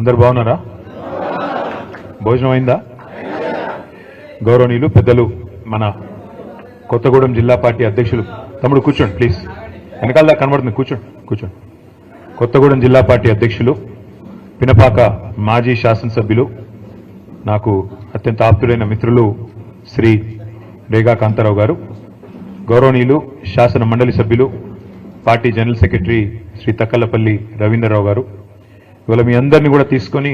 అందరు బాగున్నారా? భోజనం అయిందా గౌరవనీయులు పెద్దలు మన కొత్తగూడెం జిల్లా పార్టీ అధ్యక్షులు తమ్ముడు కూర్చోండి ప్లీజ్ వెనకాల కనబడుతుంది కూర్చోండి కూర్చోండి. కొత్తగూడెం జిల్లా పార్టీ అధ్యక్షులు పినపాక మాజీ శాసనసభ్యులు నాకు అత్యంత ఆప్తుడైన మిత్రులు శ్రీ రేగా కాంతారావు గారు గౌరవనీయులు శాసన మండలి సభ్యులు party general secretary Shri Takkalapalli Ravindra Rao గారు ఇవాళ మీ అందరినీ కూడా తీసుకొని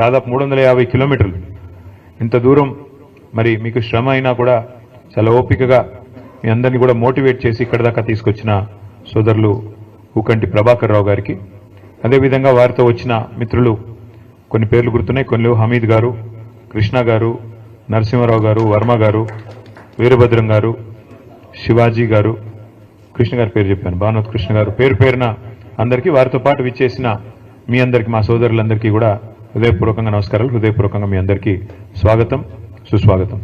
దాదాపు మూడు వందల యాభై కిలోమీటర్లు. ఇంత దూరం మరి మీకు శ్రమ అయినా కూడా చాలా ఓపికగా మీ అందరినీ కూడా మోటివేట్ చేసి ఇక్కడ దాకా తీసుకొచ్చిన సోదరులు ఊకంటి ప్రభాకర్ రావు గారికి. అదేవిధంగా వారితో వచ్చిన మిత్రులు కొన్ని పేర్లు గుర్తున్నాయి. కొన్ని హమీద్ గారు కృష్ణ గారు నరసింహారావు గారు వర్మ గారు వీరభద్రం గారు శివాజీ గారు. కృష్ణ గారి పేరు చెప్పాను. భానువత్ కృష్ణ గారు పేరు పేరున అందరికీ వారితో పాటు విచ్చేసిన మీ అందరికీ మా సోదరులందరికీ కూడా హృదయపూర్వకంగా నమస్కారాలు. హృదయపూర్వకంగా మీ అందరికీ స్వాగతం సుస్వాగతం.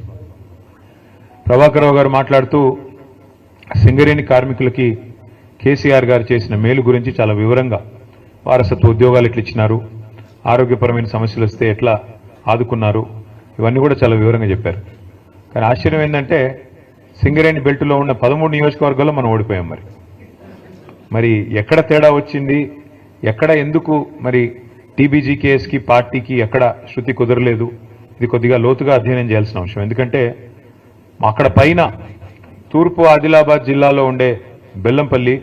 ప్రభాకరరావు గారు మాట్లాడుతూ సింగరేణి కార్మికులకి కేసీఆర్ గారు చేసిన మేలు గురించి చాలా వివరంగా వారసత్వ ఉద్యోగాలు ఎట్లా ఇచ్చినారు ఆరోగ్యపరమైన సమస్యలు వస్తే ఎట్లా ఆదుకున్నారు ఇవన్నీ కూడా చాలా వివరంగా చెప్పారు. కానీ ఆశ్చర్యం ఏంటంటే సింగరేణి బెల్ట్లో ఉన్న పదమూడు నియోజకవర్గాల్లో మనం ఓడిపోయాం మరి. మరి ఎక్కడ తేడా వచ్చింది ఎక్కడ ఎందుకు మరి టీబీజీ కేఎస్కి పార్టీకి ఎక్కడ శృతి కుదరలేదు? ఇది కొద్దిగా లోతుగా అధ్యయనం చేయాల్సిన అంశం. ఎందుకంటే అక్కడ పైన తూర్పు ఆదిలాబాద్ జిల్లాలో ఉండే బెల్లంపల్లి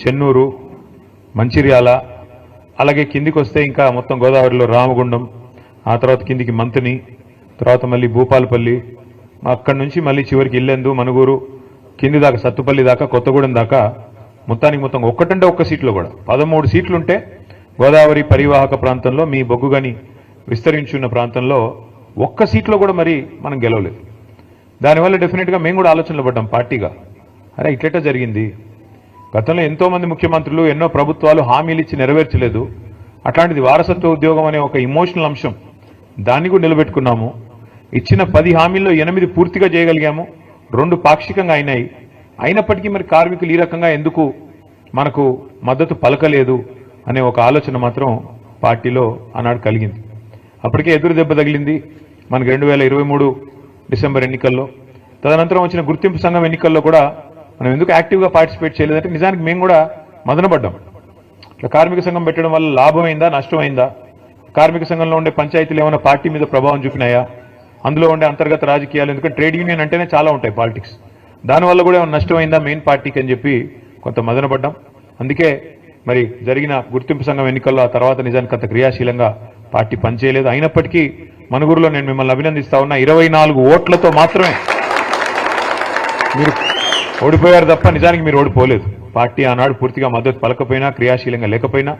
చెన్నూరు మంచిర్యాల అలాగే కిందికి వస్తే ఇంకా మొత్తం గోదావరిలో రామగుండం ఆ తర్వాత కిందికి మంతిని తర్వాత మళ్ళీ భూపాలపల్లి అక్కడి నుంచి మళ్ళీ చివరికి ఇల్లెందు మనుగూరు కింది దాకా సత్తుపల్లి దాకా కొత్తగూడెం దాకా మొత్తానికి మొత్తం ఒక్కటంటే ఒక్క సీట్లో కూడా. పదమూడు సీట్లుంటే గోదావరి పరివాహక ప్రాంతంలో మీ బొగ్గుగని విస్తరించున్న ప్రాంతంలో ఒక్క సీట్లో కూడా మరి మనం గెలవలేదు. దానివల్ల డెఫినెట్గా మేము కూడా ఆలోచనలు పడ్డాం పార్టీగా. అరే ఇట్లెట్ట జరిగింది? గతంలో ఎంతోమంది ముఖ్యమంత్రులు ఎన్నో ప్రభుత్వాలు హామీలు ఇచ్చి నెరవేర్చలేదు. అట్లాంటిది వారసత్వ ఉద్యోగం అనే ఒక ఇమోషనల్ అంశం. దాన్ని కూడా నిలబెట్టుకున్నాము. ఇచ్చిన పది హామీల్లో ఎనిమిది పూర్తిగా చేయగలిగాము. రెండు పాక్షికంగా అయినాయి. అయినప్పటికీ మరి కార్మికులు ఈ రకంగా ఎందుకు మనకు మద్దతు పలకలేదు అనే ఒక ఆలోచన మాత్రం పార్టీలో ఆనాడు కలిగింది. అప్పటికే ఎదురు దెబ్బ తగిలింది మనకి రెండు వేల ఇరవై మూడు డిసెంబర్ ఎన్నికల్లో. తదనంతరం వచ్చిన గుర్తింపు సంఘం ఎన్నికల్లో కూడా మనం ఎందుకు యాక్టివ్గా పార్టిసిపేట్ చేయలేదంటే నిజానికి మేము కూడా మదనపడ్డాం. ఇట్లా కార్మిక సంఘం పెట్టడం వల్ల లాభమైందా నష్టమైందా? కార్మిక సంఘంలో ఉండే పంచాయతీలు ఏమైనా పార్టీ మీద ప్రభావం చూపినాయా? అందులో ఉండే అంతర్గత రాజకీయాలు ఎందుకంటే ట్రేడ్ యూనియన్ అంటేనే చాలా ఉంటాయి పాలిటిక్స్. దానివల్ల కూడా ఏమైనా నష్టమైందా? మెయిన్ పార్టీకి అని చెప్పి కొంత మదనపడ్డాం అందుకే మరి జరిగిన గుర్తింపు సంఘం ఎన్నికల్లో ఆ తర్వాత నిజానికి అంత క్రియాశీలంగా పార్టీ పనిచేయలేదు. అయినప్పటికీ మనుగురులో నేను మిమ్మల్ని అభినందిస్తా ఉన్నా ఇరవై నాలుగు ఓట్లతో మాత్రమే మీరు ఓడిపోయారు తప్ప నిజానికి మీరు ఓడిపోలేదు. పార్టీ ఆనాడు పూర్తిగా మద్దతు పలకపోయినా క్రియాశీలంగా లేకపోయినా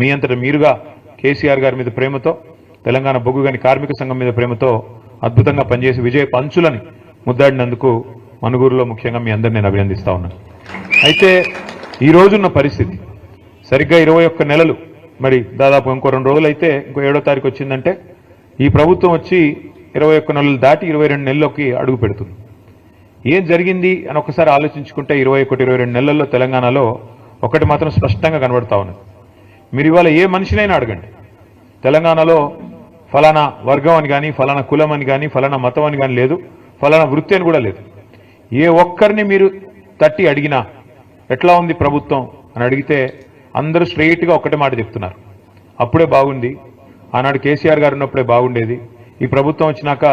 మీ అంతటా మీరుగా కేసీఆర్ గారి మీద ప్రేమతో తెలంగాణ బొగ్గు కార్మిక సంఘం మీద ప్రేమతో అద్భుతంగా పనిచేసి విజయ పంచులని ముద్దాడినందుకు మనుగురులో ముఖ్యంగా మీ అందరిని నేను అభినందిస్తా ఉన్నాను అయితే ఈ రోజున్న పరిస్థితి సరిగ్గా ఇరవై ఒక్క నెలలు మరి దాదాపు ఇంకో రెండు రోజులు అయితే ఇంకో ఏడో తారీఖు వచ్చిందంటే ఈ ప్రభుత్వం వచ్చి ఇరవై ఒక్క నెలలు దాటి ఇరవై రెండు నెలల్లోకి అడుగు పెడుతుంది. ఏం జరిగింది అని ఒకసారి ఆలోచించుకుంటే ఇరవై ఒకటి ఇరవై రెండు నెలల్లో తెలంగాణలో ఒకటి మాత్రం స్పష్టంగా కనబడతా ఉన్నది. మీరు ఇవాళ ఏ మనిషినైనా అడగండి. తెలంగాణలో ఫలానా వర్గం అని కానీ ఫలానా కులం అని కానీ ఫలానా మతం అని కానీ లేదు ఫలానా వృత్తి అని కూడా లేదు. ఏ ఒక్కరిని మీరు తట్టి అడిగినా ఎట్లా ఉంది ప్రభుత్వం అని అడిగితే అందరూ స్ట్రెయిట్గా ఒకటే మాట చెప్తున్నారు. అప్పుడే బాగుంది. ఆనాడు కేసీఆర్ గారు ఉన్నప్పుడే బాగుండేది. ఈ ప్రభుత్వం వచ్చినాక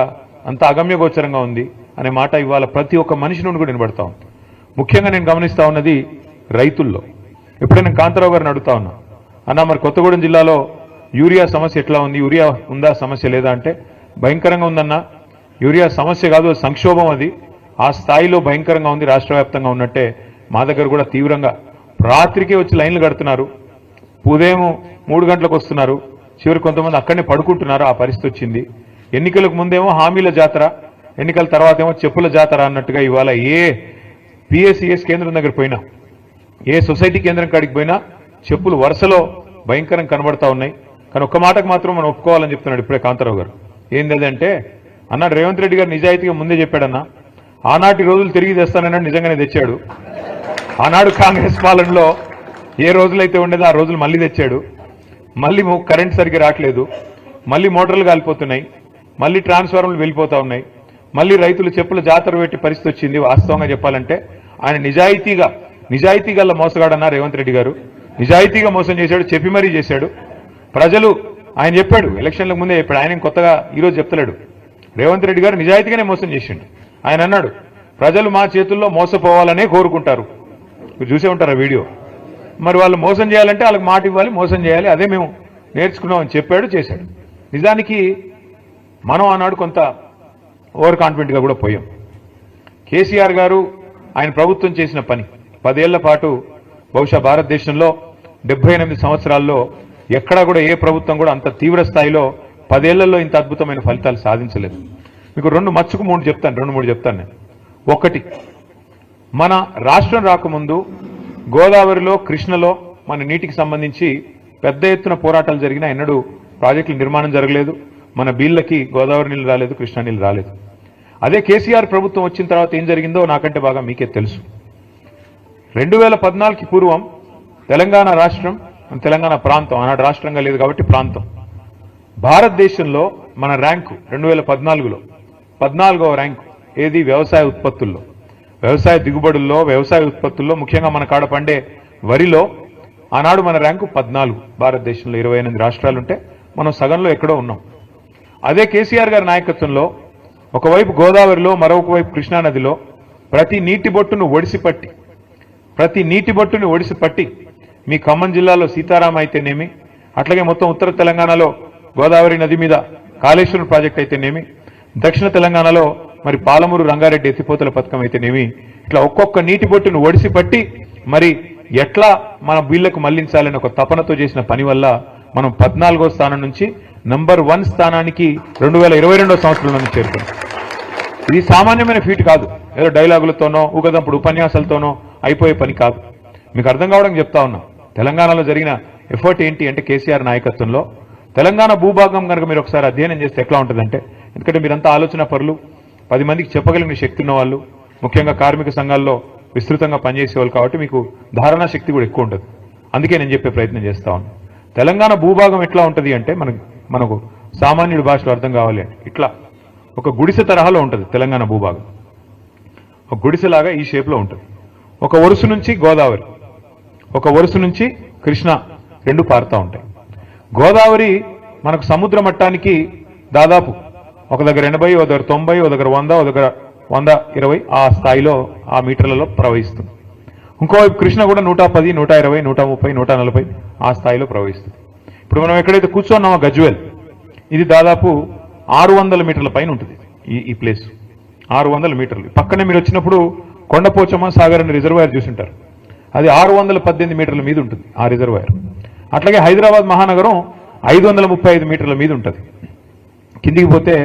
అంత అగమ్యగోచరంగా ఉంది అనే మాట ఇవాళ ప్రతి ఒక్క మనిషి నుండి కూడా వినబడతా ఉంది. ముఖ్యంగా నేను గమనిస్తా ఉన్నది రైతుల్లో. ఎప్పుడైనా కాంతారావు గారిని అడుగుతా ఉన్నా అన్న మరి కొత్తగూడెం జిల్లాలో యూరియా సమస్య ఎట్లా ఉంది? యూరియా ఉందా? సమస్య లేదా? అంటే భయంకరంగా ఉందన్న. యూరియా సమస్య కాదు సంక్షోభం అది. ఆ స్థాయిలో భయంకరంగా ఉంది రాష్ట్ర వ్యాప్తంగా ఉన్నట్టే మా దగ్గర కూడా తీవ్రంగా. రాత్రికే వచ్చి లైన్లు కడుతున్నారు. ఉదయం మూడు గంటలకు వస్తున్నారు. చివరి కొంతమంది అక్కడనే పడుకుంటున్నారు. ఆ పరిస్థితి వచ్చింది. ఎన్నికలకు ముందేమో హామీల జాతర ఎన్నికల తర్వాత ఏమో చెప్పుల జాతర అన్నట్టుగా ఇవాళ ఏ పిఎస్సిఎస్ కేంద్రం దగ్గర పోయినా ఏ సొసైటీ కేంద్రం కాడికి పోయినా చెప్పులు వరుసలో భయంకరం కనబడతా ఉన్నాయి. కానీ ఒక్క మాటకు మాత్రం మనం ఒప్పుకోవాలని చెప్తున్నాడు ఇప్పుడే కాంతారావు గారు. ఏంటంటే అన్నాడు రేవంత్ రెడ్డి గారు నిజాయితీగా ముందే చెప్పాడన్నా ఆనాటి రోజులు తిరిగి తెస్తానన్నాడు నిజంగానే తెచ్చాడు. ఆనాడు కాంగ్రెస్ పాలనలో ఏ రోజులైతే ఉండేదో ఆ రోజులు మళ్ళీ తెచ్చాడు. మళ్ళీ కరెంట్ సరిగ్గా రావట్లేదు. మళ్ళీ మోటార్లు కాలిపోతున్నాయి. మళ్ళీ ట్రాన్స్ఫార్మర్లు వెళ్ళిపోతా ఉన్నాయి. మళ్ళీ రైతులు చెప్పుల జాతర పెట్టి పరిస్థితి వచ్చింది. వాస్తవంగా చెప్పాలంటే ఆయన నిజాయితీగా నిజాయితీ గల మోసగాడన్న రేవంత్ రెడ్డి గారు. నిజాయితీగా మోసం చేశాడు చెప్పి మరీ చేశాడు. ప్రజలు ఆయన చెప్పాడు ఎలక్షన్లకు ముందే చెప్పాడు. ఆయన కొత్తగా ఈరోజు చెప్తలేడు. రేవంత్ రెడ్డి గారు నిజాయితీగానే మోసం చేసిండు. ఆయన అన్నాడు ప్రజలు మా చేతుల్లో మోసపోవాలనే కోరుకుంటారు. చూసే ఉంటారు వీడియో? మరి వాళ్ళు మోసం చేయాలంటే వాళ్ళకి మాట ఇవ్వాలి మోసం చేయాలి అదే మేము నేర్చుకున్నామని చెప్పాడు చేశాడు. నిజానికి మనం ఆనాడు కొంత ఓవర్ కాన్ఫిడెంట్గా కూడా పోయాం. కేసీఆర్ గారు ఆయన ప్రభుత్వం చేసిన పని పదేళ్ళ పాటు బహుశా భారతదేశంలో డెబ్బై ఎనిమిది సంవత్సరాల్లో ఎక్కడా కూడా ఏ ప్రభుత్వం కూడా అంత తీవ్ర స్థాయిలో పదేళ్ళలో ఇంత అద్భుతమైన ఫలితాలు సాధించలేదు. మీకు రెండు మచ్చుకు మూడు చెప్తాను రెండు మూడు చెప్తాను నేను. ఒకటి మన రాష్ట్రం రాకముందు గోదావరిలో కృష్ణలో మన నీటికి సంబంధించి పెద్ద ఎత్తున పోరాటాలు జరిగినా ఎన్నడూ ప్రాజెక్టుల నిర్మాణం జరగలేదు మన బీళ్ళకి గోదావరి నీళ్ళు రాలేదు కృష్ణా నీళ్ళు రాలేదు. అదే కేసీఆర్ ప్రభుత్వం వచ్చిన తర్వాత ఏం జరిగిందో నాకంటే బాగా మీకే తెలుసు. రెండు వేల పద్నాలుగుకి పూర్వం తెలంగాణ రాష్ట్రం మన తెలంగాణ ప్రాంతం ఆనాడు రాష్ట్రంగా లేదు కాబట్టి ప్రాంతం. భారతదేశంలో మన ర్యాంకు రెండు వేల పద్నాలుగులో పద్నాలుగవ ర్యాంకు ఏది? వ్యవసాయ ఉత్పత్తుల్లో. వ్యవసాయ దిగుబడుల్లో వ్యవసాయ ఉత్పత్తుల్లో ముఖ్యంగా మన కాడ పండే వరిలో ఆనాడు మన ర్యాంకు పద్నాలుగు. భారతదేశంలో ఇరవై ఎనిమిది రాష్ట్రాలుంటే మనం సగంలో ఎక్కడో ఉన్నాం. అదే కేసీఆర్ గారి నాయకత్వంలో ఒకవైపు గోదావరిలో మరొక వైపు కృష్ణానదిలో ప్రతి నీటి బొట్టును ఒడిసిపట్టి ప్రతి నీటి బొట్టుని ఒడిసి పట్టి మీ ఖమ్మం జిల్లాలో సీతారాం అయితేనేమి అట్లాగే మొత్తం ఉత్తర తెలంగాణలో గోదావరి నది మీద కాళేశ్వరం ప్రాజెక్ట్ అయితేనేమి దక్షిణ తెలంగాణలో మరి పాలమూరు రంగారెడ్డి ఎత్తిపోతల పథకం అయితేనేమి ఇట్లా ఒక్కొక్క నీటి బొట్టును ఒడిసి పట్టి మరి ఎట్లా మన వీళ్ళకు మళ్ళించాలని ఒక తపనతో చేసిన పని వల్ల మనం పద్నాలుగో స్థానం నుంచి నంబర్ వన్ స్థానానికి రెండు వేల ఇరవై రెండో సంవత్సరంలో చేరుకున్నాం. ఇది సామాన్యమైన ఫీట్ కాదు. ఏదో డైలాగులతోనో ఊగదంపుడు ఉపన్యాసాలతోనో అయిపోయే పని కాదు. మీకు అర్థం కావడం చెప్తా ఉన్నా. తెలంగాణలో జరిగిన ఎఫర్ట్ ఏంటి అంటే కేసీఆర్ నాయకత్వంలో తెలంగాణ భూభాగం కనుక మీరు ఒకసారి అధ్యయనం చేస్తే ఎట్లా ఉంటుందంటే ఎందుకంటే మీరంతా ఆలోచన పరులు. పది మందికి చెప్పగలిగిన శక్తి ఉన్న వాళ్ళు ముఖ్యంగా కార్మిక సంఘాల్లో విస్తృతంగా పనిచేసేవాళ్ళు కాబట్టి మీకు ధారణా శక్తి కూడా ఎక్కువ ఉంటుంది. అందుకే నేను చెప్పే ప్రయత్నం చేస్తా ఉన్నాను తెలంగాణ భూభాగం ఎట్లా ఉంటుంది అంటే మనకు మనకు సామాన్యుడి భాషలో అర్థం కావాలి అంటే ఇట్లా. ఒక గుడిసె తరహాలో ఉంటుంది తెలంగాణ భూభాగం. ఒక గుడిసెలాగా ఈ షేప్లో ఉంటుంది. ఒక వరుస నుంచి గోదావరి ఒక వరుస నుంచి కృష్ణ రెండు పారుతూ ఉంటాయి. గోదావరి మనకు సముద్ర మట్టానికి దాదాపు ఒక దగ్గర ఎనభై ఒక దగ్గర తొంభై ఒక దగ్గర వంద ఒక దగ్గర వంద ఇరవై ఆ స్థాయిలో ఆ మీటర్లలో ప్రవహిస్తుంది. ఇంకోవైపు కృష్ణ కూడా నూట పది నూట ఇరవై నూట ముప్పై నూట నలభై ఆ స్థాయిలో ప్రవహిస్తుంది. ఇప్పుడు మనం ఎక్కడైతే కూర్చోన్నామో గజ్వెల్ ఇది దాదాపు ఆరు వందల మీటర్ల పైన ఉంటుంది ఈ ఈ ప్లేస్. ఆరు వందల మీటర్లు. పక్కనే మీరు వచ్చినప్పుడు కొండపోచమ్మ సాగర్ అనే రిజర్వాయర్ చూసింటారు అది ఆరు వందల పద్దెనిమిది మీటర్ల మీద ఉంటుంది ఆ రిజర్వాయర్. అట్లాగే హైదరాబాద్ మహానగరం ఐదు వందల ముప్పై ఐదు మీటర్ల మీద ఉంటుంది. కిందికి పోతే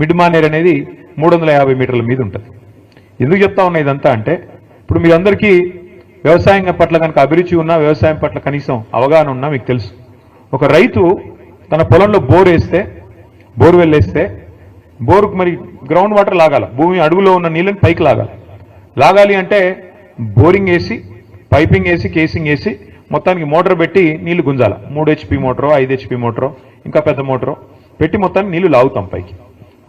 మిడ్ మానేర్ అనేది మూడు వందల యాభై మీటర్ల మీద ఉంటుంది. ఎందుకు చెప్తా ఉన్నా ఇదంతా అంటే ఇప్పుడు మీరందరికీ వ్యవసాయం పట్ల కనుక అభిరుచి ఉన్నా వ్యవసాయం పట్ల కనీసం అవగాహన ఉన్నా మీకు తెలుసు. ఒక రైతు తన పొలంలో బోర్ వేస్తే బోర్ వేస్తే బోరుకు మరి గ్రౌండ్ వాటర్ లాగాల భూమి అడుగులో ఉన్న నీళ్ళని పైకి లాగాలి. లాగాలి అంటే బోరింగ్ వేసి పైపింగ్ వేసి కేసింగ్ వేసి మొత్తానికి మోటార్ పెట్టి నీళ్ళు గుంజాల. మూడు హెచ్పి మోటారో ఐదు హెచ్పి మోటారో ఇంకా పెద్ద మోటారో పెట్టి మొత్తానికి నీళ్ళు లాగుతాం పైకి.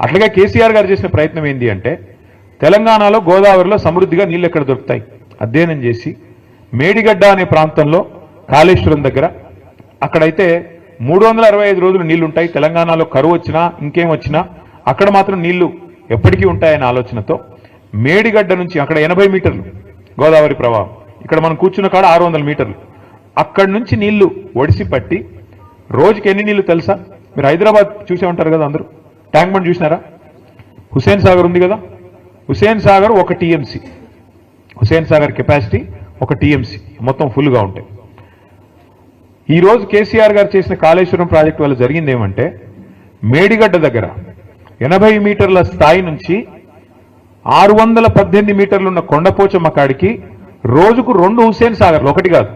అట్లాగే కేసీఆర్ గారు చేసిన ప్రయత్నం ఏంటి అంటే తెలంగాణలో గోదావరిలో సమృద్ధిగా నీళ్ళు ఎక్కడ దొరుకుతాయి? అధ్యయనం చేసి మేడిగడ్డ అనే ప్రాంతంలో కాళేశ్వరం దగ్గర అక్కడైతే మూడు వందల అరవై ఐదు రోజులు నీళ్ళు ఉంటాయి తెలంగాణలో కరువు వచ్చినా ఇంకేం వచ్చినా అక్కడ మాత్రం నీళ్ళు ఎప్పటికీ ఉంటాయనే ఆలోచనతో మేడిగడ్డ నుంచి అక్కడ ఎనభై మీటర్లు గోదావరి ప్రవాహం. ఇక్కడ మనం కూర్చున్న కాడ ఆరు వందల మీటర్లు. అక్కడి నుంచి నీళ్ళు ఒడిసి పట్టి రోజుకి ఎన్ని నీళ్ళు తెలుసా? మీరు హైదరాబాద్ చూసే ఉంటారు కదా అందరూ. ట్యాంక్ బండ్ చూసినారా? హుసేన్ సాగర్ ఉంది కదా? హుసేన్ సాగర్ ఒక టీఎంసీ. హుసేన్ సాగర్ కెపాసిటీ ఒక టీఎంసీ. మొత్తం ఫుల్గా ఉంటాయి. ఈ రోజు కేసీఆర్ గారు చేసిన కాళేశ్వరం ప్రాజెక్టు వల్ల జరిగింది ఏమంటే మేడిగడ్డ దగ్గర ఎనభై మీటర్ల స్థాయి నుంచి ఆరు వందల పద్దెనిమిది మీటర్లు ఉన్న కొండపోచమ్మ కాడికి రోజుకు రెండు హుసేన్ సాగర్లు. ఒకటి కాదు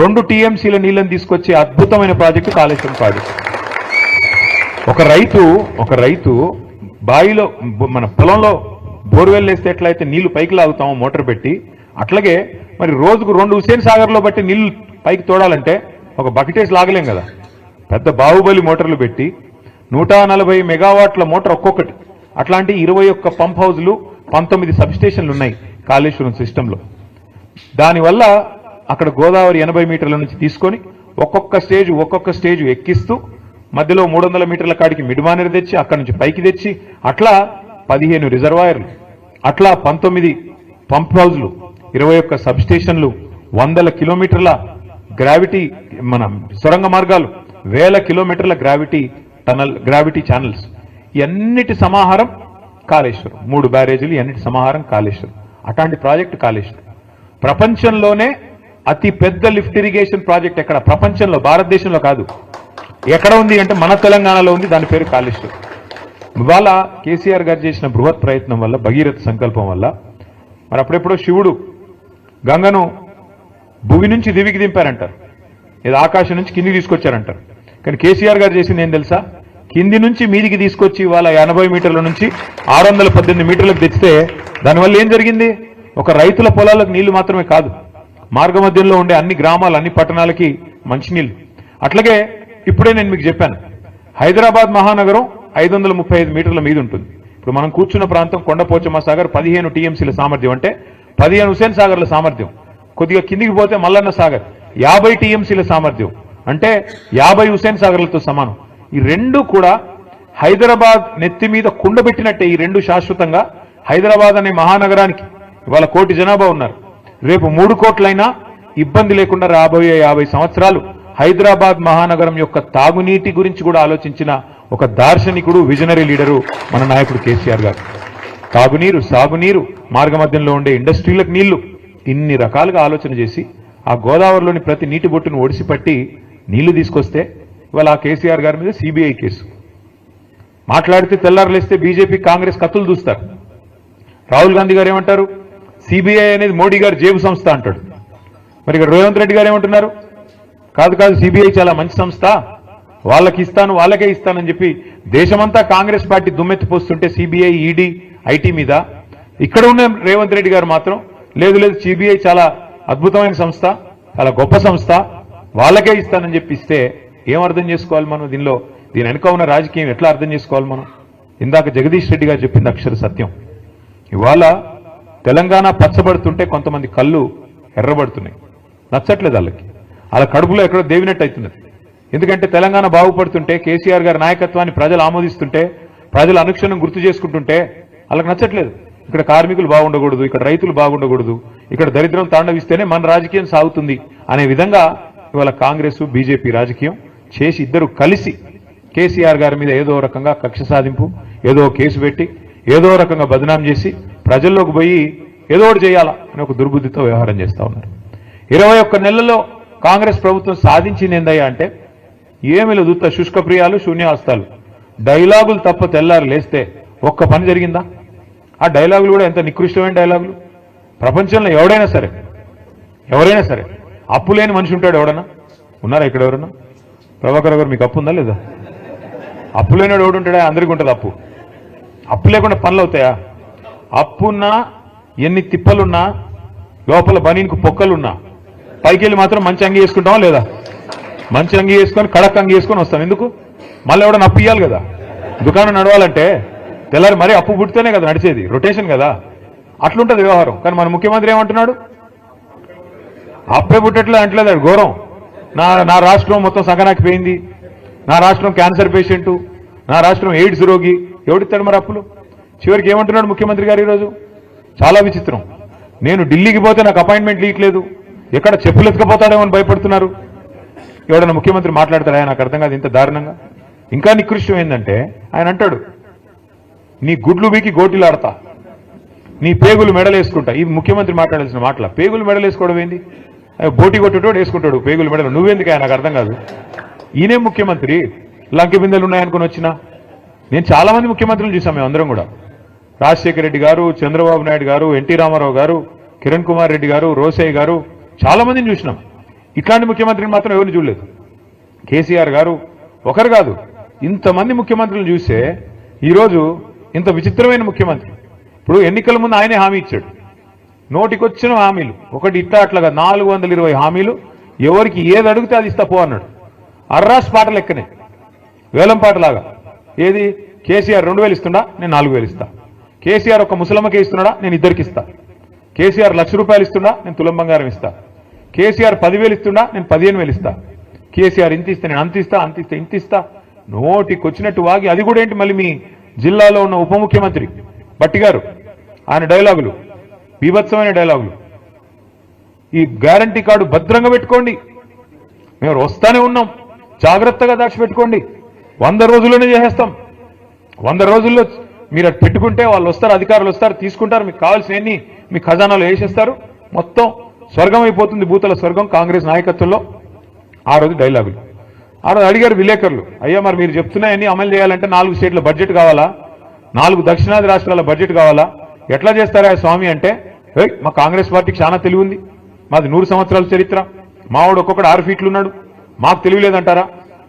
రెండు టీఎంసీల నీళ్ళని తీసుకొచ్చే అద్భుతమైన ప్రాజెక్టు కాళేశ్వరం ప్రాజెక్టు. ఒక రైతు ఒక రైతు బావిలో మన పొలంలో బోర్వెల్ వేస్తే ఎట్లయితే నీళ్ళు పైకి లాగుతాము మోటార్ పెట్టి. అట్లాగే మరి రోజుకు రెండు హుసేన్ సాగర్లో బట్టి నీళ్ళు పైకి తోడాలంటే ఒక బకెటేసి లాగలేం కదా. పెద్ద బాహుబలి మోటార్లు పెట్టి నూట నలభై మెగావాట్ల మోటార్ ఒక్కొక్కటి. అట్లాంటి ఇరవై ఒక్క పంప్ హౌజ్లు పంతొమ్మిది సబ్స్టేషన్లు ఉన్నాయి కాళేశ్వరం సిస్టంలో. దానివల్ల అక్కడ గోదావరి ఎనభై మీటర్ల నుంచి తీసుకొని ఒక్కొక్క స్టేజ్ ఒక్కొక్క స్టేజ్ ఎక్కిస్తూ మధ్యలో మూడు వందల మీటర్ల కాడికి మిడ్మానర్ తెచ్చి అక్కడి నుంచి పైకి తెచ్చి అట్లా పదిహేను రిజర్వాయర్లు అట్లా పంతొమ్మిది పంప్ హౌజ్లు ఇరవై ఒక్క సబ్స్టేషన్లు వందల కిలోమీటర్ల గ్రావిటీ మన సొరంగ మార్గాలు వేల కిలోమీటర్ల గ్రావిటీ టనల్ గ్రావిటీ ఛానల్స్. ఇవన్నిటి సమాహారం కాళేశ్వరం. మూడు బ్యారేజీలు ఇవన్నిటి సమాహారం కాళేశ్వరం. అట్లాంటి ప్రాజెక్ట్ కాళేశ్వరం. ప్రపంచంలోనే అతి పెద్ద లిఫ్ట్ ఇరిగేషన్ ప్రాజెక్ట్ ఎక్కడ? ప్రపంచంలో భారతదేశంలో కాదు. ఎక్కడ ఉంది అంటే మన తెలంగాణలో ఉంది దాని పేరు కాళేశ్వరం. ఇవాళ కేసీఆర్ గారు చేసిన బృహత్ ప్రయత్నం వల్ల భగీరథ సంకల్పం వల్ల మరి అప్పుడెప్పుడో శివుడు గంగను భూమి నుంచి దివికి దింపారంటారు. ఇది ఆకాశం నుంచి కిందికి తీసుకొచ్చారంటారు. కానీ కేసీఆర్ గారు చేసింది ఏం తెలుసా? కింది నుంచి మీదికి తీసుకొచ్చి వాళ్ళ ఎనభై మీటర్ల నుంచి ఆరు వందల పద్దెనిమిది మీటర్లకు తెచ్చితే దానివల్ల ఏం జరిగింది? ఒక రైతుల పొలాలకు నీళ్ళు మాత్రమే కాదు మార్గ ఉండే అన్ని గ్రామాలు అన్ని పట్టణాలకి మంచినీళ్ళు. అట్లాగే ఇప్పుడే నేను మీకు చెప్పాను. హైదరాబాద్ మహానగరం ఐదు వందల ముప్పై ఐదు మీటర్ల మీద ఉంటుంది ఇప్పుడు మనం కూర్చున్న ప్రాంతం కొండపోచమ్మ సాగర్ పదిహేను టీఎంసీల సామర్థ్యం అంటే పదిహేను హుసేన్ సాగర్ల సామర్థ్యం. కొద్దిగా కిందికి పోతే మల్లన్న సాగర్ యాభై టీఎంసీల సామర్థ్యం. అంటే యాభై హుసేన్ సాగర్లతో సమానం. ఈ రెండు కూడా హైదరాబాద్ నెత్తి మీద కుండబెట్టినట్టే ఈ రెండు శాశ్వతంగా. హైదరాబాద్ అనే మహానగరానికి ఇవాళ కోటి జనాభా ఉన్నారు. రేపు మూడు కోట్లైనా ఇబ్బంది లేకుండా రాబోయే యాభై సంవత్సరాలు హైదరాబాద్ మహానగరం యొక్క తాగునీటి గురించి కూడా ఆలోచించిన ఒక దార్శనికుడు విజనరీ లీడరు మన నాయకుడు కేసీఆర్ గారు. తాగునీరు సాగునీరు మార్గమధ్యంలో ఉండే ఇండస్ట్రీలకు నీళ్ళు ఇన్ని రకాలుగా ఆలోచన చేసి ఆ గోదావరిలోని ప్రతి నీటి బొట్టును ఒడిసిపట్టి నీళ్ళు తీసుకొస్తే ఇవాళ ఆ కేసీఆర్ గారి మీద సిబిఐ కేసు. మాట్లాడితే తెల్లారులేస్తే బీజేపీ కాంగ్రెస్ కత్తులు దూస్తారు. రాహుల్ గాంధీ గారు ఏమంటారు? సిబిఐ అనేది మోడీ గారు జేబు సంస్థ అంటాడు. మరి ఇక్కడ రేవంత్ రెడ్డి గారు ఏమంటున్నారు? కాదు కాదు సిబిఐ చాలా మంచి సంస్థ. వాళ్ళకి ఇస్తాను వాళ్ళకే ఇస్తానని చెప్పి దేశమంతా కాంగ్రెస్ పార్టీ దుమ్మెత్తిపోస్తుంటే సిబిఐ ఈడీ ఐటీ మీద. ఇక్కడ ఉన్న రేవంత్ రెడ్డి గారు మాత్రం లేదు లేదు సిబిఐ చాలా అద్భుతమైన సంస్థ చాలా గొప్ప సంస్థ వాళ్ళకే ఇస్తానని చెప్పి ఇస్తే ఏం అర్థం చేసుకోవాలి మనం దీనిలో? దీని వెనుక ఉన్న రాజకీయం ఎట్లా అర్థం చేసుకోవాలి మనం? ఇందాక జగదీష్ రెడ్డి గారు చెప్పింది అక్షర సత్యం. ఇవాళ తెలంగాణ పచ్చబడుతుంటే కొంతమంది కళ్ళు ఎర్రబడుతున్నాయి. నచ్చట్లేదు వాళ్ళకి. అలా కడుపులో ఎక్కడో దేవినట్టు అవుతున్నది. ఎందుకంటే తెలంగాణ బాగుపడుతుంటే కేసీఆర్ గారి నాయకత్వాన్ని ప్రజలు ఆమోదిస్తుంటే ప్రజలు అనుక్షణం గుర్తు చేసుకుంటుంటే వాళ్ళకి నచ్చట్లేదు. ఇక్కడ కార్మికులు బాగుండకూడదు ఇక్కడ రైతులు బాగుండకూడదు ఇక్కడ దరిద్రం తాండవిస్తేనే మన రాజకీయం సాగుతుంది అనే విధంగా ఇవాళ కాంగ్రెస్ బీజేపీ రాజకీయం చేసి ఇద్దరు కలిసి కేసీఆర్ గారి మీద ఏదో రకంగా కక్ష సాధింపు ఏదో కేసు పెట్టి ఏదో రకంగా బదనాం చేసి ప్రజల్లోకి పోయి ఏదో ఒకటి చేయాలా అని ఒక దుర్బుద్ధితో వ్యవహారం చేస్తూ ఉన్నారు. ఇరవై ఒక్క నెలలో కాంగ్రెస్ ప్రభుత్వం సాధించింది ఏందయ్యా అంటే ఏమి లేదు శుష్క ప్రియాలు శూన్యాస్తాలు? డైలాగులు తప్ప తెల్లారు లేస్తే ఒక్క పని జరిగిందా? ఆ డైలాగులు కూడా ఎంత నికృష్టమైన డైలాగులు? ప్రపంచంలో ఎవడైనా సరే ఎవరైనా సరే అప్పు లేని మనిషి ఉంటాడు ఎవడన్నా? ఉన్నారా ఇక్కడ ఎవరన్నా? ప్రభాకర్ గారు మీకు అప్పు ఉందా లేదా? అప్పు లేనివాడు ఎవడు ఉంటాడా? అందరికీ ఉంటుంది అప్పు. అప్పు లేకుండా పనులు అవుతాయా? అప్పున్నా ఎన్ని తిప్పలున్నా లోపల బనీనికి పొక్కలున్నా పైకి వెళ్ళి మాత్రం మంచి అంగి వేసుకుంటామా లేదా? మంచి అంగి వేసుకొని కడక్ అంగి వేసుకొని వస్తాం ఎందుకు? మళ్ళీ ఎవడన్నా అప్పు ఇవ్వాలి కదా. దుకాణం నడవాలంటే తెల్లారి మరీ అప్పు పుట్టితేనే కదా నడిచేది. రొటేషన్ కదా. అట్లుంటది వ్యవహారం. కానీ మన ముఖ్యమంత్రి ఏమంటున్నాడు? అప్పే పుట్టట్లే అంటలేదు అది ఘోరం. నా నా రాష్ట్రం మొత్తం సగనాకి పోయింది నా రాష్ట్రం క్యాన్సర్ పేషెంట్. నా రాష్ట్రం ఎయిడ్స్ రోగి. ఎవడిస్తాడు మరి అప్పులు? చివరికి ఏమంటున్నాడు ముఖ్యమంత్రి గారు ఈరోజు? చాలా విచిత్రం. నేను ఢిల్లీకి పోతే నాకు అపాయింట్మెంట్ లీయట్లేదు ఎక్కడ చెప్పులు ఎత్తుకపోతాడేమో అని భయపడుతున్నారు? ఎవడన్నా ముఖ్యమంత్రి మాట్లాడతాడా? నాకు అర్థం కాదు ఇంత దారుణంగా. ఇంకా నికృష్టం ఏంటంటే ఆయన అంటాడు నీ గుడ్లు బీకి గోటిలాడతా నీ పేగులు మెడలేసుకుంటా. ఇది ముఖ్యమంత్రి మాట్లాడాల్సిన మాటల పేగులు మెడలేసుకోవడం ఏంది? బోటి కొట్టేటోడు వేసుకుంటాడు పేగులు మెడలు. నువ్వెందుకు నాకు అర్థం కాదు. ఈయనే ముఖ్యమంత్రి లంకె బిందెలు ఉన్నాయనుకుని వచ్చినా. నేను చాలా మంది ముఖ్యమంత్రులు చూసాం మేము అందరం కూడా. రాజశేఖర రెడ్డి గారు చంద్రబాబు నాయుడు గారు ఎన్టీ రామారావు గారు కిరణ్ కుమార్ రెడ్డి గారు రోసయ్య గారు చాలా మందిని చూసినాం. ఇట్లాంటి ముఖ్యమంత్రిని మాత్రం ఎవరిని చూడలేదు. కేసీఆర్ గారు ఒకరు కాదు ఇంతమంది ముఖ్యమంత్రులు చూస్తే ఈరోజు ఇంత విచిత్రమైన ముఖ్యమంత్రి. ఇప్పుడు ఎన్నికల ముందు ఆయనే హామీ ఇచ్చాడు. నోటికొచ్చిన హామీలు. ఒకటి ఇట్లా అట్లాగా నాలుగు వందల ఇరవై హామీలు. ఎవరికి ఏది అడిగితే అది ఇస్తా పో అన్నాడు. అర్రాస్ పాట లెక్కనే. వేలం పాటలాగా. ఏది? కేసీఆర్ రెండు వేలు ఇస్తుండా? నేను నాలుగు వేలు ఇస్తా. కేసీఆర్ ఒక ముసలమ్మకే ఇస్తున్నాడా? నేను ఇద్దరికి ఇస్తా. కేసీఆర్ లక్ష రూపాయలు ఇస్తుండా? నేను తులం బంగారం ఇస్తా. కేసీఆర్ పదివేలు ఇస్తున్నా నేను పదిహేను వేలు ఇస్తా. కేసీఆర్ ఇంత ఇస్తా నేను అంత ఇస్తా అంత ఇస్తా ఇంత ఇస్తా. నోటికి వచ్చినట్టు వాగి అది కూడా ఏంటి మళ్ళీ మీ జిల్లాలో ఉన్న ఉప ముఖ్యమంత్రి బట్టి గారు? ఆయన డైలాగులు బీభత్సమైన డైలాగులు. ఈ గ్యారంటీ కార్డు భద్రంగా పెట్టుకోండి. మేము వస్తానే ఉన్నాం. జాగ్రత్తగా దాచిపెట్టుకోండి. వంద రోజుల్లోనే చేసేస్తాం. వంద రోజుల్లో మీరు అటు పెట్టుకుంటే వాళ్ళు వస్తారు అధికారులు వస్తారు తీసుకుంటారు. మీకు కావాల్సినవన్నీ మీ ఖజానాలో వేసేస్తారు. మొత్తం స్వర్గం అయిపోతుంది భూతల స్వర్గం కాంగ్రెస్ నాయకత్వంలో. ఆ రోజు డైలాగులు. ఆ రోజు అడిగారు విలేకరులు అయ్యా మరి మీరు చెప్తున్నాయని అమలు చేయాలంటే నాలుగు స్టేట్ల బడ్జెట్ కావాలా? నాలుగు దక్షిణాది రాష్ట్రాల బడ్జెట్ కావాలా? ఎట్లా చేస్తారా స్వామి అంటే మా కాంగ్రెస్ పార్టీకి చాలా తెలివి ఉంది మాది నూరు సంవత్సరాల చరిత్ర. మావాడు ఒక్కొక్కడు ఆరు ఫీట్లు ఉన్నాడు మాకు తెలియలేదంటారా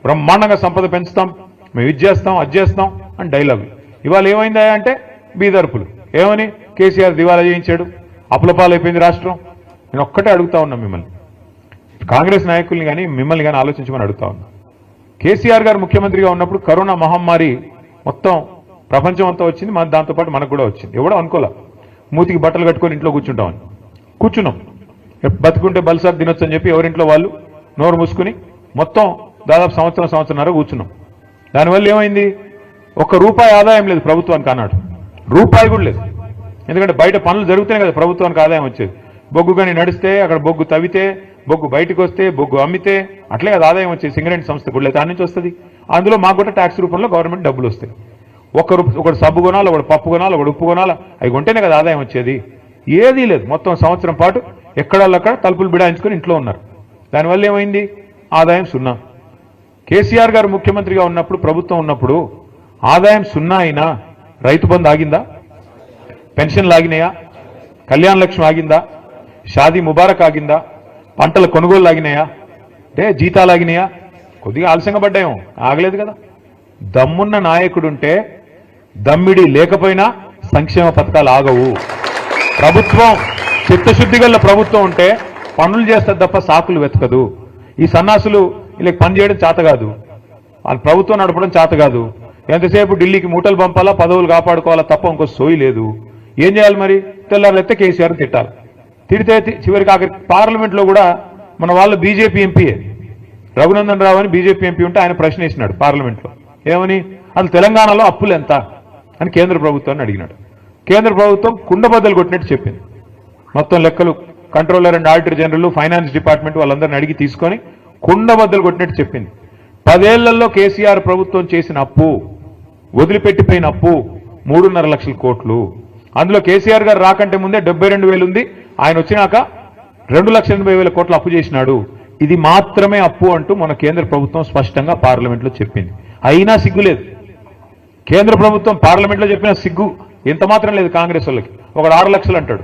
బ్రహ్మాండంగా సంపద పెంచుతాం. మేము ఇది చేస్తాం అది చేస్తాం అని డైలాగు ఇవాళ ఏమైందా అంటే బీదర్పులు. ఏమని? కేసీఆర్ దివాలా చేయించాడు. అప్పులపాలైపోయింది రాష్ట్రం. నేను ఒక్కటే అడుగుతా ఉన్నా మిమ్మల్ని. కాంగ్రెస్ నాయకుల్ని కానీ మిమ్మల్ని కానీ ఆలోచించమని అడుగుతా ఉన్నా. కేసీఆర్ గారు ముఖ్యమంత్రిగా ఉన్నప్పుడు కరోనా మహమ్మారి మొత్తం ప్రపంచం అంతా వచ్చింది మన దాంతోపాటు మనకు కూడా వచ్చింది. ఎవడో అనుకోలే? మూతికి బట్టలు కట్టుకొని ఇంట్లో కూర్చుంటామని. కూర్చున్నాం. బతుకుంటే బల్సార్ తినొచ్చు అని చెప్పి ఎవరింట్లో వాళ్ళు నోరు మూసుకుని మొత్తం దాదాపు సంవత్సరం సంవత్సరంన్నర కూర్చున్నాం. దానివల్ల ఏమైంది? ఒక్క రూపాయి ఆదాయం లేదు ప్రభుత్వానికి అన్నాడు రూపాయి కూడా లేదు. ఎందుకంటే బయట పనులు జరుగుతూనే కదా ప్రభుత్వానికి ఆదాయం వచ్చేది. బొగ్గు కానీ నడిస్తే అక్కడ బొగ్గు తవ్వితే బొగ్గు బయటకు వస్తే బొగ్గు అమ్మితే అట్లే అది ఆదాయం వచ్చే సింగరేణి సంస్థ కూడా లేదు దాని నుంచి వస్తుంది అందులో మాకు కూడా ట్యాక్స్ రూపంలో గవర్నమెంట్ డబ్బులు వస్తాయి. ఒక రూప ఒకటి సబ్బు కొనాలి ఒకటి పప్పు కొనాలి ఒకటి ఉప్పు కొనాలి అవి కొంటేనే కదా ఆదాయం వచ్చేది. ఏదీ లేదు. మొత్తం సంవత్సరం పాటు ఎక్కడల్లక్కడ తలుపులు బిడాయించుకొని ఇంట్లో ఉన్నారు. దానివల్ల ఏమైంది? ఆదాయం సున్నా. కేసీఆర్ గారు ముఖ్యమంత్రిగా ఉన్నప్పుడు ప్రభుత్వం ఉన్నప్పుడు ఆదాయం సున్నా అయినా రైతు బంధు ఆగిందా? పెన్షన్ లాగినాయా? కళ్యాణ లక్ష్మి ఆగిందా? షాదీ ముబారక్ ఆగిందా? పంటల కొనుగోలు ఆగినాయా అంటే జీతాలు ఆగినాయా కొద్దిగా ఆలస్యంగా పడ్డాయేమో. ఆగలేదు కదా. దమ్మున్న నాయకుడుంటే దమ్మిడి లేకపోయినా సంక్షేమ పథకాలు ఆగవు. ప్రభుత్వం చిత్తశుద్ధి గల ప్రభుత్వం ఉంటే పనులు చేస్తే తప్ప సాకులు వెతకదు. ఈ సన్నాసులు వీళ్ళకి పని చేయడం చేత కాదు. వాళ్ళ ప్రభుత్వం నడపడం చేత కాదు. ఎంతసేపు ఢిల్లీకి మూటలు పంపాలా పదవులు కాపాడుకోవాలా తప్ప ఇంకో సోయి లేదు. ఏం చేయాలి మరి? తెల్లారులెత్తే కేసీఆర్ తిట్టాలి. తిడితే చివరికి అక్కడ పార్లమెంట్లో కూడా మన వాళ్ళు బీజేపీ ఎంపీయే రఘునందన్ రావు అని బీజేపీ ఎంపీ ఉంటే ఆయన ప్రశ్న వేసినాడు పార్లమెంట్లో. ఏమని? అసలు తెలంగాణలో అప్పులు ఎంత? అని కేంద్ర ప్రభుత్వాన్ని అడిగినాడు. కేంద్ర ప్రభుత్వం కుండబద్దలు కొట్టినట్టు చెప్పింది. మొత్తం లెక్కలు controller and auditor general finance department వాళ్ళందరిని అడిగి తీసుకొని కుండబద్దలు కొట్టినట్టు చెప్పింది. పదేళ్ళలో కేసీఆర్ ప్రభుత్వం చేసిన అప్పు వదిలిపెట్టిపోయిన అప్పు మూడున్నర లక్షల కోట్లు. అందులో కేసీఆర్ గారు రాకంటే ముందే డెబ్బై రెండు వేలు ఉంది ఆయన వచ్చినాక రెండు లక్షల ఎనభై వేల కోట్లు అప్పు చేసినాడు. ఇది మాత్రమే అప్పు అంటూ మన కేంద్ర ప్రభుత్వం స్పష్టంగా పార్లమెంట్లో చెప్పింది. అయినా సిగ్గులేదు కేంద్ర ప్రభుత్వం పార్లమెంట్లో చెప్పిన సిగ్గు ఎంత మాత్రం లేదు కాంగ్రెస్ వాళ్ళకి. ఒకడు ఆరు లక్షలు అంటాడు.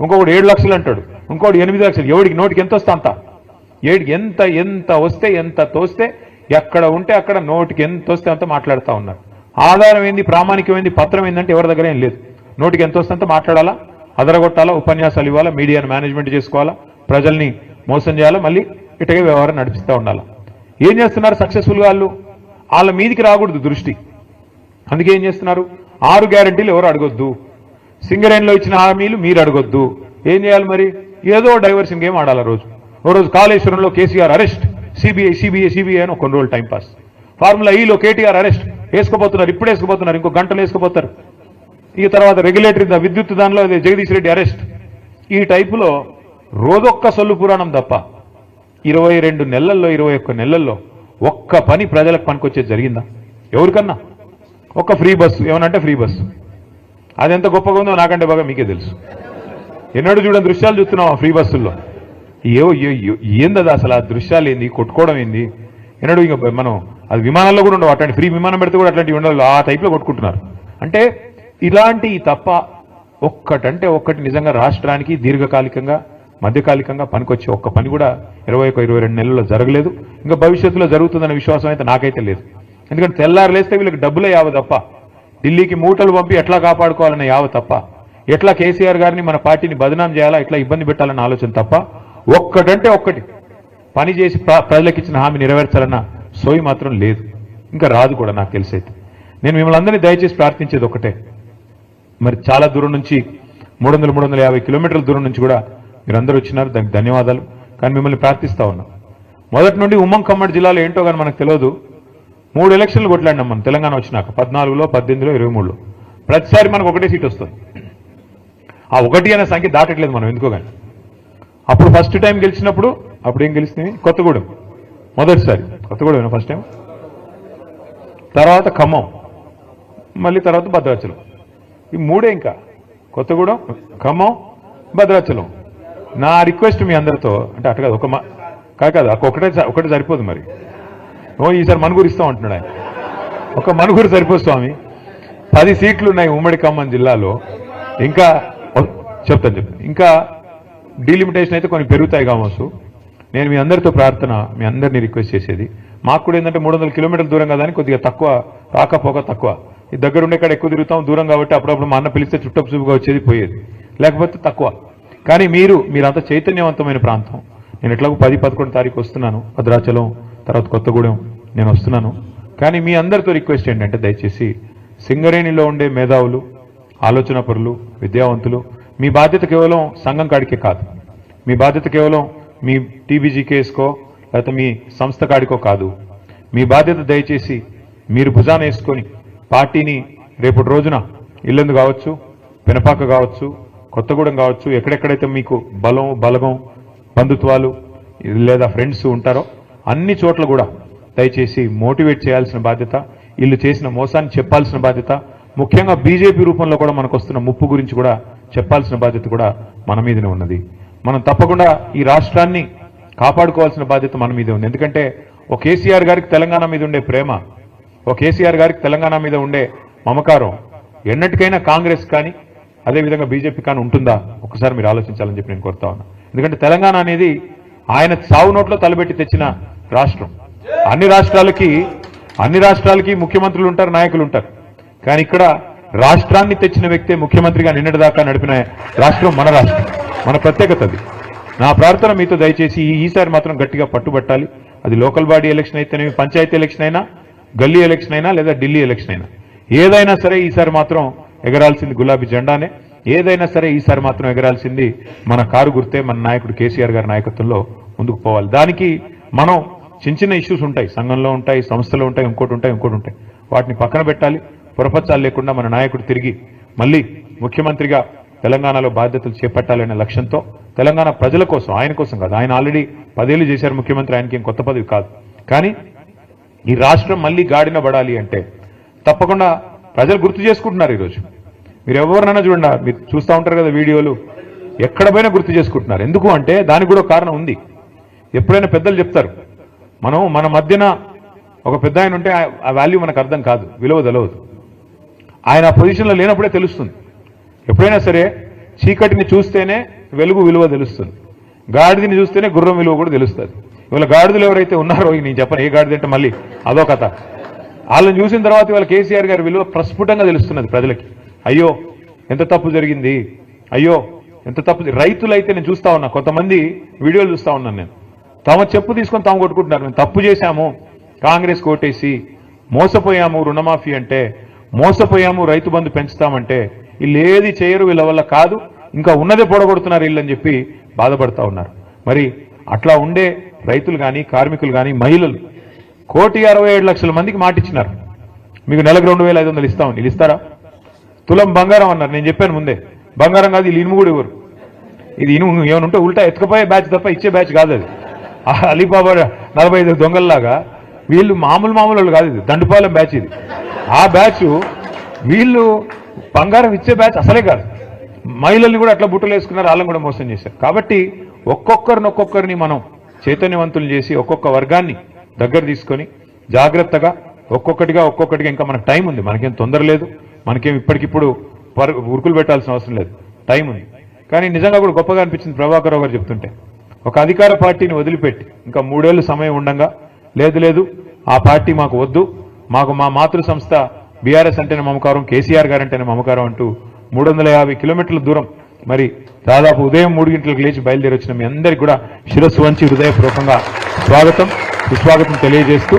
ఇంకొకడు ఏడు లక్షలు అంటాడు. ఇంకోటి ఎనిమిది లక్షలు. ఎవడికి నోటికి ఎంత వస్తా అంత? ఏడికి ఎంత ఎంత వస్తే ఎంత తోస్తే ఎక్కడ ఉంటే అక్కడ నోటికి ఎంత వస్తే అంత మాట్లాడుతూ ఉన్నారు. ఆధారం ఏంది ప్రామాణికమైంది పత్రం ఏంటంటే ఎవరి దగ్గర ఏం లేదు. నోటికి ఎంత వస్తే అంత మాట్లాడాలా? అదరగొట్టాలా? ఉపన్యాసాలు ఇవ్వాలా? మీడియాను మేనేజ్మెంట్ చేసుకోవాలా? ప్రజల్ని మోసం చేయాలా? మళ్ళీ ఇటగే వ్యవహారం నడిపిస్తూ ఉండాలా? ఏం చేస్తున్నారు సక్సెస్ఫుల్ వాళ్ళు? వాళ్ళ మీదికి రాకూడదు దృష్టి. అందుకే ఏం చేస్తున్నారు? ఆరు గ్యారంటీలు ఎవరు అడగొద్దు? సింగరేణిలో ఇచ్చిన హామీలు మీరు అడగొద్దు. ఏం చేయాలి మరి? ఏదో డైవర్షన్ గేమ్ ఆడాలి ఆ రోజు? ఓ రోజు కాళేశ్వరంలో KCR arrest. CBI CBI CBI అని కొన్ని రోజులు టైంపాస్ ఫార్ములా ఈలో కేటీఆర్ అరెస్ట్. వేసుకోబోతున్నారు ఇప్పుడు వేసుకోపోతున్నారు ఇంకో గంటలు వేసుకోపోతారు. ఈ తర్వాత రెగ్యులేటరీ విద్యుత్ దానిలో జగదీష్ రెడ్డి అరెస్ట్ ఈ టైపులో రోజొక్క సొల్లు పురాణం తప్ప ఇరవై రెండు నెలల్లో ఇరవై ఒక్క నెలల్లో ఒక్క పని ప్రజలకు పనికొచ్చేది జరిగిందా? ఎవరికన్నా? ఒక్క ఫ్రీ బస్సు ఏమనంటే ఫ్రీ బస్సు అది ఎంత గొప్పగా ఉందో నాకంటే బాగా మీకే తెలుసు. ఎన్నడూ చూడని దృశ్యాలు చూస్తున్నాం ఆ ఫ్రీ బస్సుల్లో ఏవో ఏంది అసలు ఆ దృశ్యాలు ఏంది? కొట్టుకోవడం ఏంది? ఎన్నడూ ఇంకా మనం అది విమానాల్లో కూడా ఉండవు. అట్లాంటి ఫ్రీ విమానం పెడితే కూడా అట్లాంటివి ఉండవు. ఆ టైప్లో కొట్టుకుంటున్నారు. అంటే ఇలాంటి తప్ప ఒక్కటంటే ఒక్కటి నిజంగా రాష్ట్రానికి దీర్ఘకాలికంగా మధ్యకాలికంగా పనికొచ్చే ఒక్క పని కూడా ఇరవై ఒక ఇరవై రెండు నెలల్లో జరగలేదు. ఇంకా భవిష్యత్తులో జరుగుతుందనే విశ్వాసం అయితే నాకైతే లేదు. ఎందుకంటే తెల్లారు లేస్తే వీళ్ళకి డబ్బులే యావ తప్ప ఢిల్లీకి మూటలు పంపి ఎట్లా కాపాడుకోవాలనే యావ తప్ప ఎట్లా కేసీఆర్ గారిని మన పార్టీని బదనాం చేయాలా ఎట్లా ఇబ్బంది పెట్టాలన్న ఆలోచన తప్ప ఒక్కటంటే ఒక్కటి పని చేసి ప్ర- ప్రజలకు ఇచ్చిన హామీ నెరవేర్చాలన్న సోయి మాత్రం లేదు. ఇంకా రాదు కూడా నాకు తెలిసైతే నేను మిమ్మల్ని అందరినీ దయచేసి ప్రార్థించేది ఒకటే మరి చాలా దూరం నుంచి మూడు వందల మూడు వందల యాభై కిలోమీటర్ల దూరం నుంచి కూడా మీరందరూ వచ్చినారు. దానికి ధన్యవాదాలు. కానీ మిమ్మల్ని ప్రార్థిస్తా ఉన్నాం. మొదటి నుండి ఉమ్మం ఖమ్మడి జిల్లాలో ఏంటో కానీ మనకు తెలియదు. మూడు ఎలక్షన్లు కొట్లాడినాం మనం. తెలంగాణ వచ్చినాక పద్నాలుగులో పద్దెనిమిదిలో ఇరవై మూడులో ప్రతిసారి మనకు ఒకటే సీట్ వస్తుంది. ఆ ఒకటి అనే సంఖ్య దాటట్లేదు మనం ఎందుకో కానీ. అప్పుడు ఫస్ట్ టైం గెలిచినప్పుడు అప్పుడు ఏం గెలిచింది కొత్తగూడెం. మొదటిసారి. Kothagudem first time? తర్వాత ఖమ్మం. మళ్ళీ తర్వాత భద్రాచలం. ఈ మూడే ఇంకా. కొత్తగూడెం ఖమ్మం భద్రాచలం. నా రిక్వెస్ట్ మీ అందరితో అంటే అటు కాదు ఒక మా కాదు కాదు ఒకటే ఒకటే సరిపోదు మరి. ఓ ఈసారి మనుగురు ఇస్తాం అంటున్నాడు ఆయన. ఒక మనుగురు సరిపోదు స్వామి. పది సీట్లు ఉన్నాయి ఉమ్మడి ఖమ్మం జిల్లాలో. ఇంకా చెప్తాను చెప్తాను. ఇంకా డీలిమిటేషన్ అయితే కొన్ని పెరుగుతాయి కావచ్చు. నేను మీ అందరితో ప్రార్థన మీ అందరినీ రిక్వెస్ట్ చేసేది. మాకు కూడా ఏంటంటే మూడు వందల కిలోమీటర్ల దూరం కదా అని కొద్దిగా తక్కువ రాకపోక తక్కువ. దగ్గరుండే దగ్గర ఉండే కాడ ఎక్కువ తిరుగుతాం దూరం కాబట్టి అప్పుడప్పుడు మా అన్న పిలిస్తే చుట్టపు చూపుగా వచ్చేది పోయేది. లేకపోతే తక్కువ. కానీ మీరు మీరంతా చైతన్యవంతమైన ప్రాంతం. నేను ఎట్లాగో పది పదకొండు తారీఖు వస్తున్నాను. భద్రాచలం తర్వాత కొత్తగూడెం నేను వస్తున్నాను. కానీ మీ అందరితో రిక్వెస్ట్ ఏంటంటే దయచేసి సింగరేణిలో ఉండే మేధావులు ఆలోచన పరులు విద్యావంతులు మీ బాధ్యత కేవలం సంఘం కాడికే కాదు. మీ బాధ్యత కేవలం మీ టీబీజీ కేసుకో లేకపోతే మీ సంస్థ కాడికో కాదు. మీ బాధ్యత దయచేసి మీరు భుజాన వేసుకొని పార్టీని రేపటి రోజున ఇల్లందు కావచ్చు పెనపాక కావచ్చు కొత్తగూడెం కావచ్చు ఎక్కడెక్కడైతే మీకు బలం బలగం బంధుత్వాలు లేదా ఫ్రెండ్స్ ఉంటారో అన్ని చోట్ల కూడా దయచేసి మోటివేట్ చేయాల్సిన బాధ్యత వీళ్ళు చేసిన మోసాన్ని చెప్పాల్సిన బాధ్యత ముఖ్యంగా బీజేపీ రూపంలో కూడా మనకు వస్తున్న ముప్పు గురించి కూడా చెప్పాల్సిన బాధ్యత కూడా మన మీదనే ఉన్నది. మనం తప్పకుండా ఈ రాష్ట్రాన్ని కాపాడుకోవాల్సిన బాధ్యత మన మీదే ఉంది. ఎందుకంటే ఒక కేసీఆర్ గారికి తెలంగాణ మీద ఉండే ప్రేమ ఓ కేసీఆర్ గారికి తెలంగాణ మీద ఉండే మమకారం ఎన్నటికైనా కాంగ్రెస్ కానీ అదేవిధంగా బీజేపీ కానీ ఉంటుందా? ఒకసారి మీరు ఆలోచించాలని చెప్పి నేను కోరుతా ఉన్నా. ఎందుకంటే తెలంగాణ అనేది ఆయన సావు నోట్లో తలబెట్టి తెచ్చిన రాష్ట్రం. అన్ని రాష్ట్రాలకి అన్ని రాష్ట్రాలకి ముఖ్యమంత్రులు ఉంటారు నాయకులు ఉంటారు. కానీ ఇక్కడ రాష్ట్రాన్ని తెచ్చిన వ్యక్తే ముఖ్యమంత్రిగా నిన్నటి దాకా నడిపిన రాష్ట్రం మన రాష్ట్రం మన ప్రత్యేకత అది. నా ప్రార్థన మీతో దయచేసి ఈ- ఈసారి మాత్రం గట్టిగా పట్టుబట్టాలి. అది లోకల్ బాడీ ఎలక్షన్ అయితేనేమి పంచాయతీ ఎలక్షన్ అయినా గల్లీ ఎలక్షన్ అయినా లేదా ఢిల్లీ ఎలక్షన్ అయినా. ఏదైనా సరే ఈసారి మాత్రం ఎగరాల్సింది గులాబీ జెండానే. ఏదైనా సరే ఈసారి మాత్రం ఎగరాల్సింది మన కారు గుర్తే మన నాయకుడు కేసీఆర్ గారి నాయకత్వంలో ముందుకు పోవాలి. దానికి మనం చిన్న చిన్న ఇష్యూస్ ఉంటాయి. సంఘంలో ఉంటాయి సంస్థలో ఉంటాయి ఇంకోటి ఉంటాయి ఇంకోటి ఉంటాయి. వాటిని పక్కన పెట్టాలి. పురపచ్చాలు లేకుండా మన నాయకుడు తిరిగి మళ్ళీ ముఖ్యమంత్రిగా తెలంగాణలో బాధ్యతలు చేపట్టాలనే లక్ష్యంతో తెలంగాణ ప్రజల కోసం ఆయన కోసం కాదు ఆయన ఆల్రెడీ పదేళ్ళు చేశారు ముఖ్యమంత్రి ఆయనకి ఏం కొత్త పదవి కాదు. కానీ ఈ రాష్ట్రం మళ్ళీ గాడిన పడాలి అంటే తప్పకుండా ప్రజలు గుర్తు చేసుకుంటున్నారు ఈరోజు. మీరు ఎవరినైనా చూడండి మీరు చూస్తూ ఉంటారు కదా వీడియోలు. ఎక్కడ పోయినా గుర్తు చేసుకుంటున్నారు. ఎందుకు అంటే దానికి కూడా కారణం ఉంది. ఎప్పుడైనా పెద్దలు చెప్తారు మనం మన మధ్యన ఒక పెద్ద ఆయన ఉంటే ఆ- ఆ వాల్యూ మనకు అర్థం కాదు విలువ తెలవదు. ఆయన ఆ పొజిషన్లో లేనప్పుడే తెలుస్తుంది. ఎప్పుడైనా సరే చీకటిని చూస్తేనే వెలుగు విలువ తెలుస్తుంది. గాడిదని చూస్తేనే గుర్రం విలువ కూడా తెలుస్తుంది. ఇవాళ గాడిదలు ఎవరైతే ఉన్నారో నేను చెప్పను ఏ గాడిద అంటే మళ్ళీ అదో కథ. వాళ్ళని చూసిన తర్వాత ఇవాళ కేసీఆర్ గారి విలువ ప్రస్ఫుటంగా తెలుస్తున్నది ప్రజలకి. అయ్యో ఎంత తప్పు జరిగింది? అయ్యో ఎంత తప్పు రైతులైతే నేను చూస్తా ఉన్నా కొంతమంది వీడియోలు చూస్తా ఉన్నాను నేను. తమ చెప్పు తీసుకొని తాము కొట్టుకుంటున్నారు. మేము తప్పు చేశాము కాంగ్రెస్ కోటేసి మోసపోయాము రుణమాఫీ అంటే మోసపోయాము రైతు బంధు పెంచుతామంటే వీళ్ళు ఏది చేయరు వీళ్ళ వల్ల కాదు ఇంకా ఉన్నదే పొడగొడుతున్నారు వీళ్ళని చెప్పి బాధపడతా ఉన్నారు. మరి అట్లా ఉండే రైతులు కానీ కార్మికులు కానీ మహిళలు కోటి అరవై ఏడు లక్షల మందికి మాటిచ్చినారు మీకు నెలకు రెండు వేల ఐదు వందలు ఇస్తామని వీళ్ళు ఇస్తారా? తులం బంగారం అన్నారు. నేను చెప్పాను ముందే. బంగారం కాదు వీళ్ళు ఇనుము కూడా ఇవ్వరు ఇది ఇనుము ఏమైనా ఉంటే ఉల్టా ఎత్తుకపోయే బ్యాచ్ తప్ప ఇచ్చే బ్యాచ్ కాదు అది. అలీబాబా నలభై ఐదు దొంగల్లాగా వీళ్ళు మామూలు మామూలు వాళ్ళు కాదు ఇది. దండుపాలెం బ్యాచ్ ఇది. ఆ బ్యాచ్ వీళ్ళు బంగారం ఇచ్చే బ్యాచ్ అసలే కాదు. మహిళల్ని కూడా అట్లా బుట్టలు వేసుకున్నారు వాళ్ళని కూడా మోసం చేశారు. కాబట్టి ఒక్కొక్కరిని ఒక్కొక్కరిని మనం చైతన్యవంతులు చేసి ఒక్కొక్క వర్గాన్ని దగ్గర తీసుకొని జాగ్రత్తగా ఒక్కొక్కటిగా ఒక్కొక్కటిగా ఇంకా మనకు టైం ఉంది. మనకేం తొందర లేదు. మనకేం ఇప్పటికిప్పుడు ఉరుకులు పెట్టాల్సిన అవసరం లేదు. టైం ఉంది. కానీ నిజంగా కూడా గొప్పగా అనిపించింది ప్రభాకర్ గారు చెప్తుంటే. ఒక అధికార పార్టీని వదిలిపెట్టి ఇంకా మూడేళ్ళు సమయం ఉండగా లేదు లేదు ఆ పార్టీ మాకు వద్దు. మాకు మా మాతృ సంస్థ బీఆర్ఎస్ అంటేనే మమకారం కేసీఆర్ గారు అంటేనే మమకారం అంటూ మూడు వందల యాభై కిలోమీటర్ల దూరం మరి దాదాపు ఉదయం మూడు గంటలకు లేచి బయలుదేరి వచ్చిన మీ అందరికీ కూడా శిరస్సు వంచి హృదయపూర్వకంగా స్వాగతం. సుస్వాగతం తెలియజేస్తూ